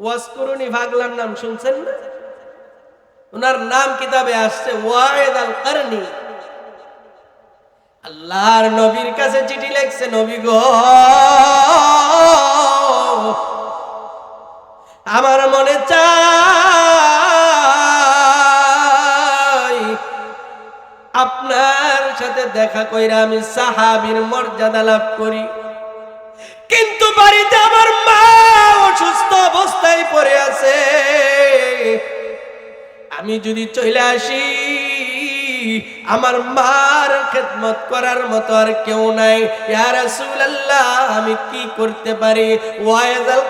ওয়াসকরুনি ভাগলার নাম শুনছেন না? ওনার নাম কিতাবে আসছে ওয়াহেদ আল কারনি আল্লাহর নবীর কাছে চিঠি লেখছে, নবী গো, আমার মনে চাই, আপনার সাথে দেখা কইরা আমি সাহাবীর মর্যাদা লাভ করি। বাড়িতে আমার মা অসুস্থ অবস্থায় পড়ে আছে। আমি যদি চলে আসি, আমার মার খেদমত করার মতো আর কেউ নাই। রাসূলুল্লাহ, আমি কি করতে পারি? ওয়াইজাল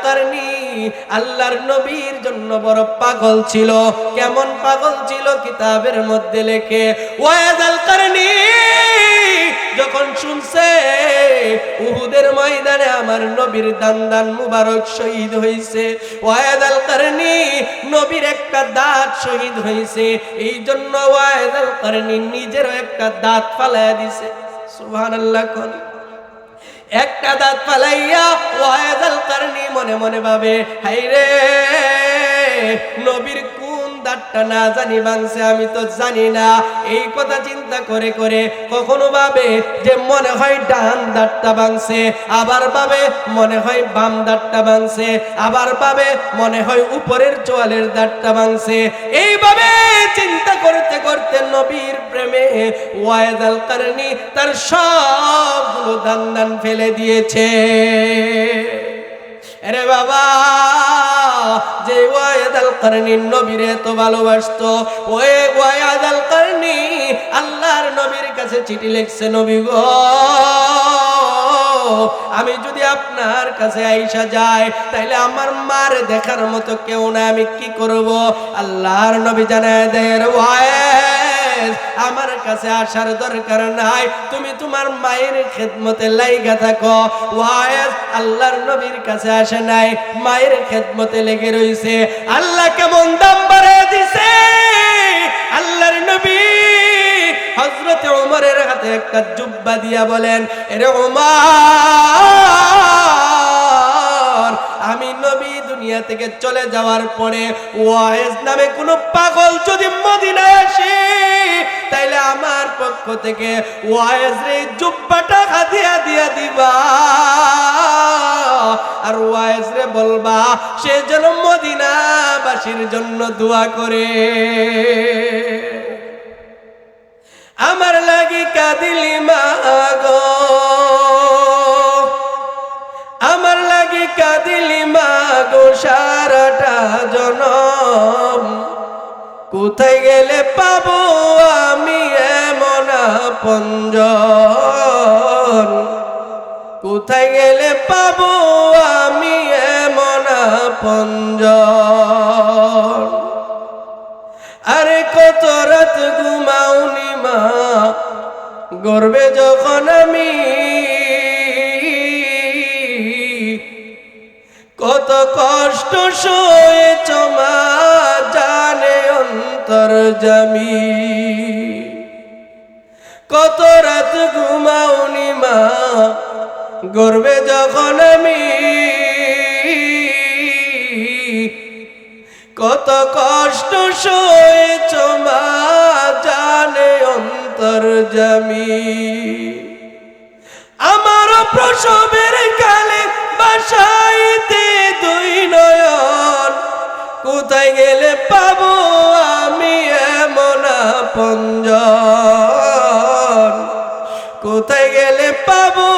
আল্লাহর নবীর জন্য বড় পাগল ছিল। কেমন পাগল ছিল কিতাবের মধ্যে লেখে ওয়াইজাল কারনি যখন শুনছে উহুদের ময়দানে আমার নবীর দান মুবারক শহীদ হইছে। ওয়াইদাল কারনি নবীর একটা দাঁত শহীদ হইছে। এই জন্য ওয়াইদাল কারনি নিজেরও একটা দাঁত ফালাইয়া দিছে। সুবহানাল্লাহ কোন। একটা দাঁত ফালাইয়া ওয়াইদাল কারনি মনে মনে ভাবে হাইরে নবীর দাঁতটা না জানি ভাঙছে, আমি তো জানি না। এই কথা চিন্তা করে করে কখনো ভাবে যে মনে হয় ডান দাঁতটা ভাঙছে, আবার ভাবে মনে হয় বাম দাঁতটা ভাঙছে, আবার ভাবে মনে হয় উপরের চোয়ালের দাঁতটা ভাঙছে। এইভাবে চিন্তা করতে করতে নবীর প্রেমে ওয়াইদাল কারনি তার সবগুলো দান দান ফেলে দিয়েছে। আরে বাবা! যে ওয়াদাল কারনি নবীর এত ভালোবাসতো। ওয়ে ওয়াদাল কারনি আল্লাহর নবীর কাছে চিঠি লিখছে, নবী গো, আমি যদি আপনার কাছে আইসা যাই, তাইলে আমার মার দেখার মতো কেউ না আমি কি করব? আল্লাহর নবী জানায় দেয় ওয়াইজ আমার কাছে আসার দরকার নাই। তুমি তোমার মায়ের খেদমতে লাইগা থাকো। ওয়াইজ আল্লাহর নবীর কাছে আসে নাই। মায়ের খেদমতে লেগে রইছে। আল্লাহ কেমন দাম বাড়িয়ে দিছে? আল্লাহর নবী হজরত ওমরের হাতে একটা জুব্বা দিয়া বলেন, এরে ওমর, আমি নবী দুনিয়া থেকে চলে যাওয়ার পরে ওয়াইজ নামে কোনো পাগল যদি মদিনায় আসে পক্ষ থেকে ওয়াইজ রে জুব্বাটা হাতিয়া দিয়া দিবা। আর ওয়াইজ রে বলবা, সে যেন মদিনাবাসীর জন্য দোয়া করে। আমার লাগি কাদিলি মাগো আমার লাগি কাদিলি মাগো সারাটা জনম। কোথায় গেলে পাবো এমন পঞ্জন কোথায় গেলে পাবো আমি এমন পঞ্জন আরে কত রাত ঘুমাউনি মা, গর্বে যখন আমি। কত কষ্ট সয়েছ মা, জানে অন্তর জামি কত রাত ঘুমাওনি মা? গর্বে যখন আমি গেলে পাবো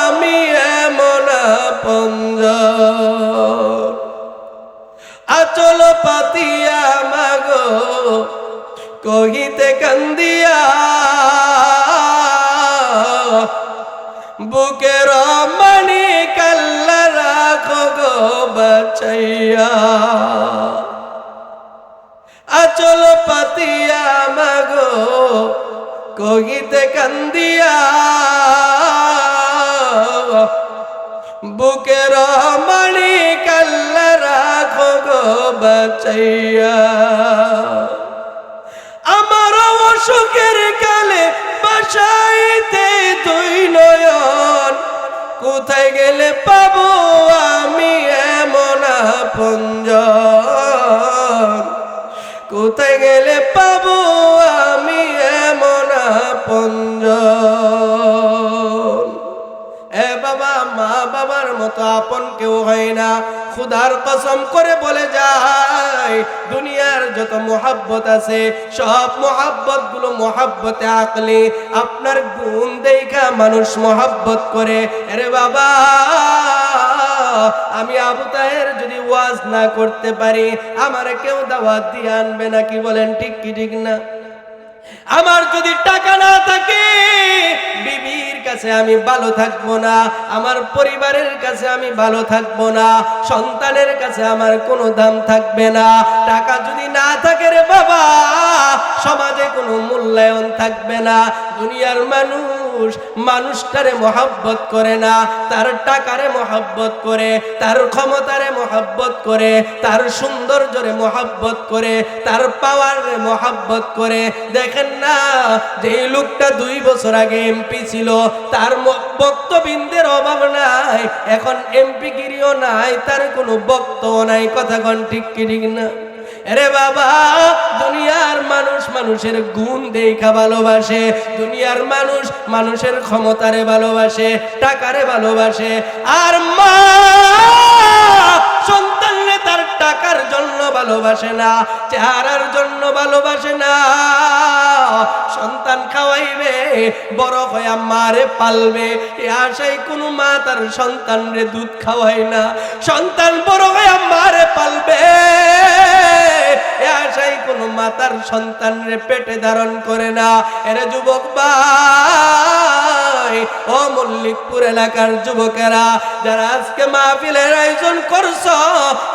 আমি এমন পঞ্জন আচল পাতিয়া মাগো, কহিতে কান্দিয়া। বুকের মানি কাল্লা রাখো গো বাচাইয়া আচল পাতিয়া মাগো কহিতে কান্দিয়া, বুকের মানি কাল্লা রাখো গো বাচাইয়া। আমার অসুখের কালে বাসাইতে দুই নয়ন, কোথায় গেলে পাবো আমি এমন আপন কোথায় গেলে মা বাবার মতো আপন কেউ হয় না। খুদার কসম করে বলে যায়, দুনিয়ার যত মোহাব্বত আছে, সব মোহাব্বতগুলো মোহাব্বতে আকলি আপনার গুণ দেখা মানুষ মোহাব্বত করে। আরে বাবা, আমি আবু তাহের যদি ওয়াজ না করতে পারি, আমার কেউ দাওয়াত দিয়ে আনবে না কি বলেন, ঠিক কি ঠিক না? আমার যদি টাকা না থাকে, বিবির কাছে আমি ভালো থাকব না, আমার পরিবারের কাছে আমি ভালো থাকব না, সন্তানের কাছে আমার কোনো দাম থাকবে না। টাকা যদি না থাকে রে বাবা, সমাজে কোনো মূল্যায়ন থাকবে না। দুনিয়ার মানুষ মানুষটারে মহাব্বত করে না। তার টাকারে মহাব্বত করে, তার ক্ষমতারে মহাব্বত করে, তার সৌন্দর্যরে মহাব্বত করে, তার পাওয়ারে মহাব্বত করে। দেখেন না যে লোকটা দুই বছর আগে এমপি ছিল, তার বক্তবিন্দের অভাব নাই। এখন এমপি গিরিও নাই, তার কোনো বক্তব্য নাই। কথা কন ঠিক কি, ঠিক না? আরে বাবা, দুনিয়ার মানুষ মানুষের গুণ দেখা ভালোবাসে, দুনিয়ার মানুষ মানুষের ক্ষমতারে ভালোবাসে, টাকারে ভালোবাসে। আর মা তার টাকার জন্য ভালোবাসে না, চেহারার জন্য ভালোবাসে না। সন্তান খাওয়াইবে, বড় হয়ে মারে পালবে, এ আশায় কোনো মা তার সন্তানরে দুধ খাওয়ায় না। সন্তান বড় হয়ে মারে মাতার সন্তান রে পেটে ধারণ করে না। এরে যুবক ভাই, ও মল্লিকপুর এলাকার যুবকেরা, যারা আজকে মাহফিলের আয়োজন করছ,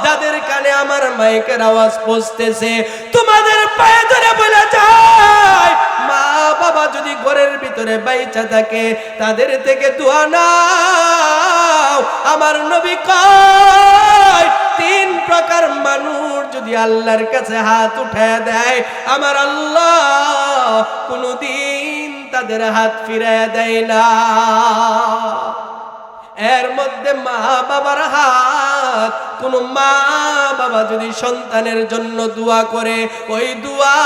যাদের কানে আমার মাইকের আওয়াজ পৌঁছতেছে, তোমাদের পায়ে ধরে বলে যায়, মা বাবা যদি ঘরের ভিতরে বাইচা থাকে, তাদের থেকে দোয়া নাও। আমার নবী কয়, তিন প্রকার মানুষ যদি আল্লাহর কাছে হাত উঠায় দেয়, আমার আল্লাহ কোনদিন তাদের হাত ফিরায় দেয় না। এর মধ্যে মা বাবার হাত, কোন মা বাবা যদি সন্তানের জন্য দোয়া করে, ওই দোয়া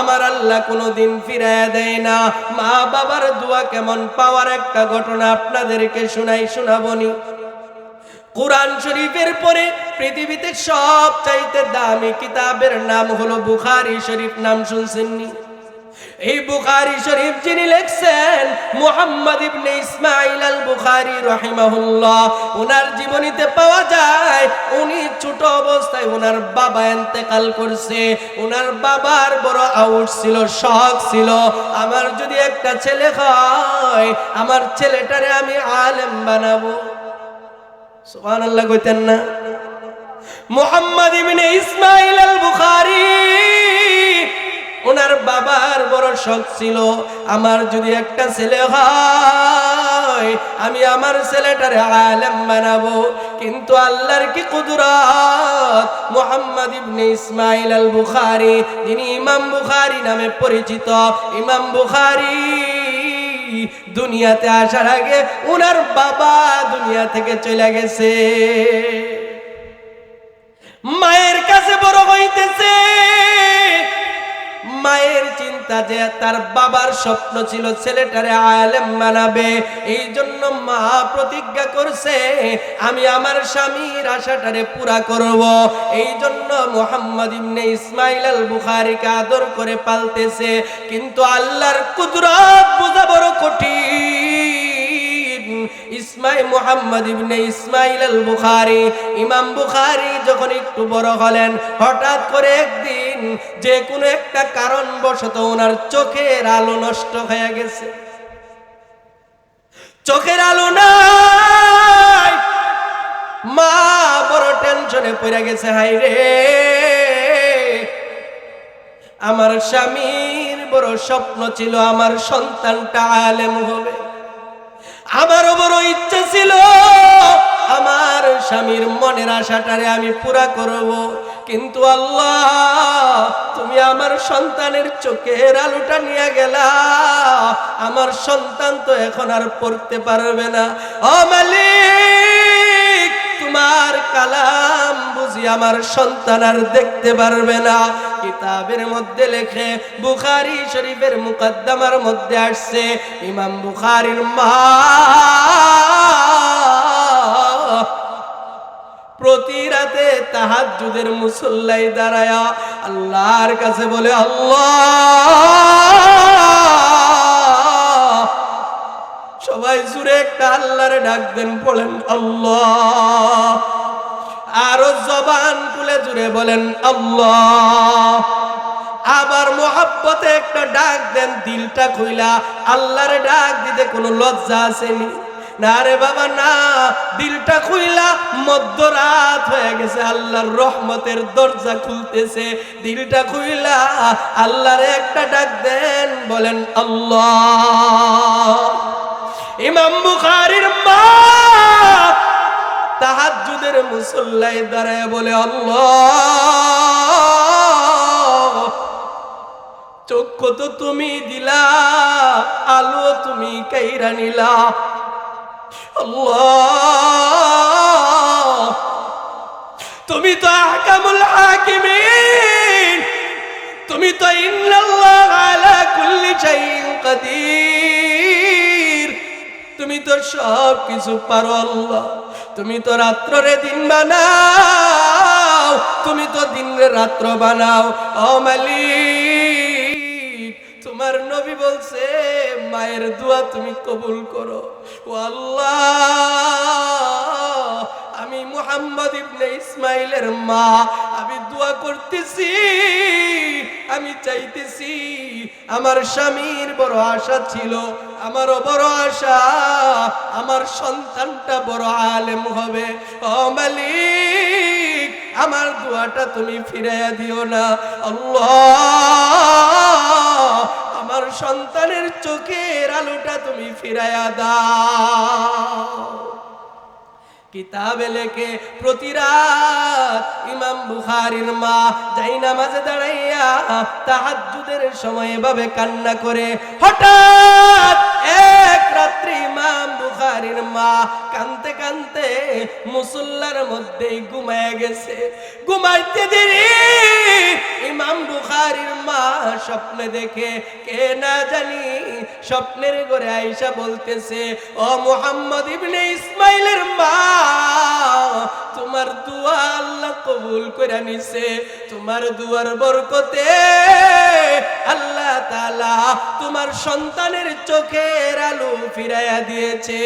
আমার আল্লাহ কোনোদিন ফিরায় দেয় না। মা বাবার দোয়া কেমন পাওয়ার একটা ঘটনা আপনাদেরকে শোনাই শোনাবনি কোরআন শরীফের পরে পৃথিবীতে সব চাইতে দামি কিতাবের নাম হলো বুখারি শরীফ। নাম শুনছেননি? এই বুখারি শরীফ যিনি লেখছেন মুহাম্মদ ইবনে ইসমাইল আল বুখারি রহিমাহুল্লাহ ওনার জীবনীতে পাওয়া যায়, উনি ছোট অবস্থায় ওনার বাবা এন্তেকাল করছে ওনার বাবার বড় আউট ছিল, শখ ছিল। আমার যদি একটা ছেলে হয়, আমার ছেলেটারে আমি আলেম বানাবো। কইতেন না। ইবনে আল বুখারী ওনার বাবার বড় শখ ছিল, আমার যদি একটা ছেলে হয়, আমি আমার ছেলেটারে আলেম বানাবো। কিন্তু আল্লাহর কি কুদরত? মুহাম্মদ ইবনে ইসমাইল আল বুখারী যিনি ইমাম বুখারী নামে পরিচিত, ইমাম বুখারী দুনিয়াতে আসার আগে উনার বাবা দুনিয়া থেকে চলে গেছে। মায়ের কাছে বড় হইতেছে। মায়ের চিন্তা যে তার বাবার স্বপ্ন ছিল ছেলেটারে আলেম বানাবে এই জন্য মা প্রতিজ্ঞা করছে, আমি আমার স্বামীর আশাটারে পুরা করব। এই জন্য মোহাম্মদ ইবনে ইসমাইল আল বুখারীকে আদর করে পালতেছে, কিন্তু আল্লাহর কুদরত বোঝা বড় কঠিন। ইসমাই মোহাম্মদ ইবনে ইসমাইল আল ইমাম যখন একটু বড় হলেন, হঠাৎ করে একদিন যে কোনো একটা ওনার চোখের আলো নষ্ট হয়ে গেছে। চোখের আলো নাই! মা বড় টেনশনে পড়ে গেছে হাই রে! আমার স্বামীর বড় স্বপ্ন ছিল আমার সন্তানটা আলেম হবে। আমারও বড় ইচ্ছে ছিল, আমার স্বামীর মনের আশাটারে আমি পুরা করব। কিন্তু আল্লাহ, তুমি আমার সন্তানের চোখের আলোটা নিয়ে গেলা। আমার সন্তান তো এখন আর পড়তে পারবে না। ও তোমার কালাম বুঝি আমার সন্তান আর দেখতে পারবে না। কিতাবের মধ্যে লেখে, বুখারি শরীফের মুকদ্দমার মধ্যে আসছে, ইমাম বুখারির মা প্রতি রাতে তাহাজ্জুদের মুসল্লাই দাঁড়ায়া আল্লাহর কাছে বলে, আল্লাহ! একটা আল্লাহর ডাক দেন, বলেন, আল্লাহ। আরও জবান খুলে জুড়ে বলেন, আল্লাহ। আবার মোহাব্বতে একটা ডাক দেন, দিলটা খুইলা। আল্লাহর ডাক দিতে কোনো লজ্জা আসেনি। না রে বাবা, না, দিলটা খুইলা, মধ্যরাত হয়ে গেছে, আল্লাহর রহমতের দরজা খুলতেছে। দিলটা খুইলা, আল্লাহর একটা ডাক দেন, বলেন, আল্লাহ। ইমাম বুখারীর মা তাহাজ্জুদের মুসল্লায় দাঁড়ায় বলে, আল্লাহ, চক্ষু তো তুমি দিলা, আলো তুমি কাইরা নিলা। আল্লাহ, তুমি তো আহকামুল হাকিমিন, তুমি তো ইন্নাল্লাহ আলা কুল্লি শাইইন কাদির। তুমি তো সব কিছু পারো আল্লাহ। তুমি তো রাত্রে দিন বানাও, তুমি তো দিন রাত্র বানাও। ও মালিক, তোমার নবী বলছে, মায়ের দোয়া তুমি কবুল করো। ও আল্লাহ, আমি মুহাম্মদ ইবনে ইসমাইলের মা, আমি দোয়া করতেছি। আমি চাইতেছি, আমার স্বামীর বড় আশা ছিল, আমারও বড় আশা, আমার সন্তানটা বড় আলেম হবে। ও আমার দোয়াটা তুমি ফিরাইয়া দিও না। আল্লাহ, আমার সন্তানের চোখের আলোটা তুমি ফিরাইয়া দাও। কিতাবে লেখে প্রতি রাত ইমাম বুখারির মা যাই নামাজে দাঁড়াইয়া তাহাজ্জুদের সময় এভাবে কান্না করে। হঠাৎ এক রাত্রি ইমাম বুখারির মা কানতে কানতে মুসল্লার মধ্যেই ঘুমায় গেছে। ঘুমাইতে দেরি ইমাম বুখারির মা স্বপ্নে দেখে, কে না জানি স্বপ্নের ঘরে আইসা বলতেছে, ও মোহাম্মদ ইবনে ইসমাইলের মা, তোমার দুয়া আল্লাহ কবুল করে নিছে। তোমার দুয়ার বরকতে আল্লাহ তাআলা তোমার সন্তানের চোখের আলো ফিরাইয়া দিয়েছে।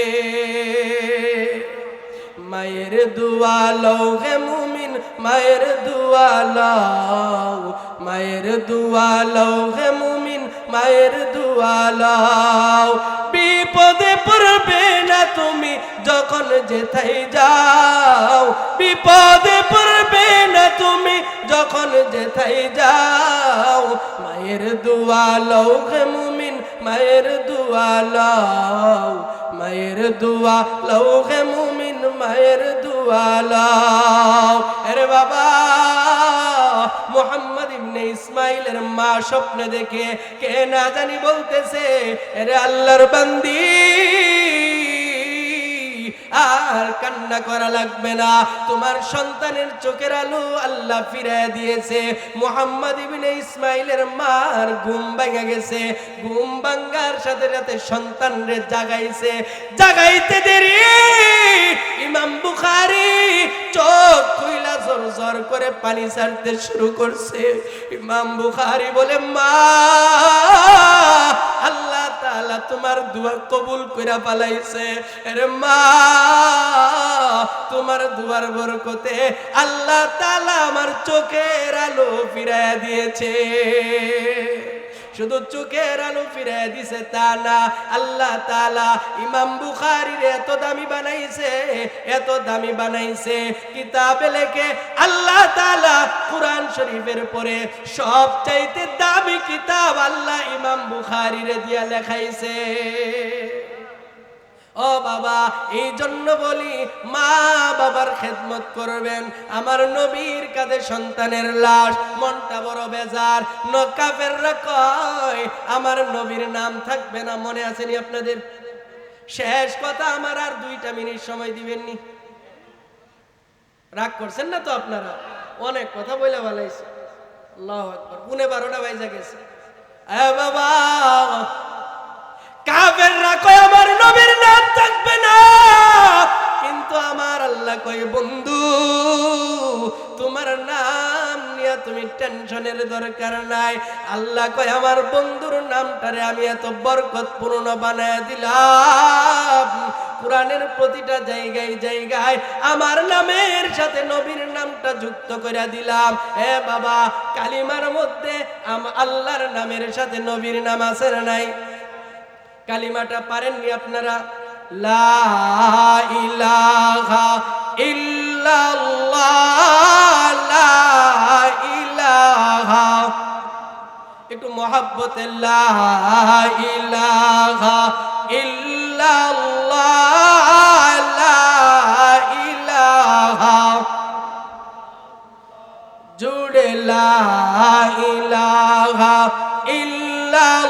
মায়ের দুয়া লও হে মুমিন, মায়ের দুয়া লও, মায়ের দুয়া লও হে মুমিন। মায়ের দুয়া লও বিপদে পড়বে না তুমি যখন যেথাই যাও। বিপদে পড়বে না তুমি যখন যেথাই যাও। মায়ের দুয়া লও হে মুমিন, মায়ের দুয়া লও মায়ের দুয়া মুমিন, মায়ের দুয়া ইসমাইলের মা স্বপ্নে দেখে কে না জানি বলতেছে এরে আল্লাহর বান্দি! আর কান্না করা লাগবে না। তোমার সন্তানের চোখের আলো আল্লাহ ফিরায় দিয়েছে। মোহাম্মদ ইবনে ইসমাইলের মার ঘুম ভাঙা গেছে। ঘুম ভাঙ্গার সাথে সাথে সন্তান রে জাগাইছে। জাগাইতে দেরি। ইমাম বুখারি চোখ খুইলা জোর জোর করে পানি ছাড়তে শুরু করছে। ইমাম বুখারি বলে, মা, আল্লাহ তাআলা তোমার দুয়ার কবুল কইরা পালাইছে আরে মা, তোমার দুয়ার বরকতে আল্লাহ তাআলা আমার চোখের আলো ফিরাইয়া দিয়েছে। শুধু চোখের আলো ফিরে দিছে তালা। আল্লাহ তালা ইমাম বুখারির এত দামি বানাইছে, এত দামি বানাইছে। কিতাবে লেখে, আল্লাহ তালা কোরআন শরীফের পরে সব চাইতে দামি কিতাব আল্লাহ ইমাম বুখারির দিয়া লেখাইছে। ও বাবা এই জন্য বলি, মা বাবার খেদমত করবেন। আমার নবীর কাঁধে সন্তানের লাশ, মনটা বড় বেজার। নকাফের কয়, আমার নবীর নাম থাকবে না, মনে আছেনি আপনাদের? শেষ কথা আমার আর দুইটা মিনিট সময় দিবেননি। রাগ করছেন না তো আপনারা? অনেক কথা বলে বলাইছে। আল্লাহ আকবার, পুনে বারোটা বাইজা গেছে। বাবা কাফেররা কয়, আমার নবীর নাম থাকবে না। কিন্তু আমার আল্লাহ কয়, বন্ধু, তোমার নাম নিয়ে তুমি টেনশনের দরকার নাই। আল্লাহ কয়, আমার বন্ধুর নামটারে আমি এত বরকতপূর্ণ বানায় দিলাম। কোরআনের প্রতিটা জায়গায় জায়গায় আমার নামের সাথে নবীর নামটা যুক্ত করে দিলাম। এ বাবা, কালিমার মধ্যে আম- আল্লাহর নামের সাথে নবীর নাম আছে নাই? কালিমাটা পারেননি আপনারা? লা একটু মহাব্বতে জুড়ে লা ইলাহা ইল্লাল্লাহ।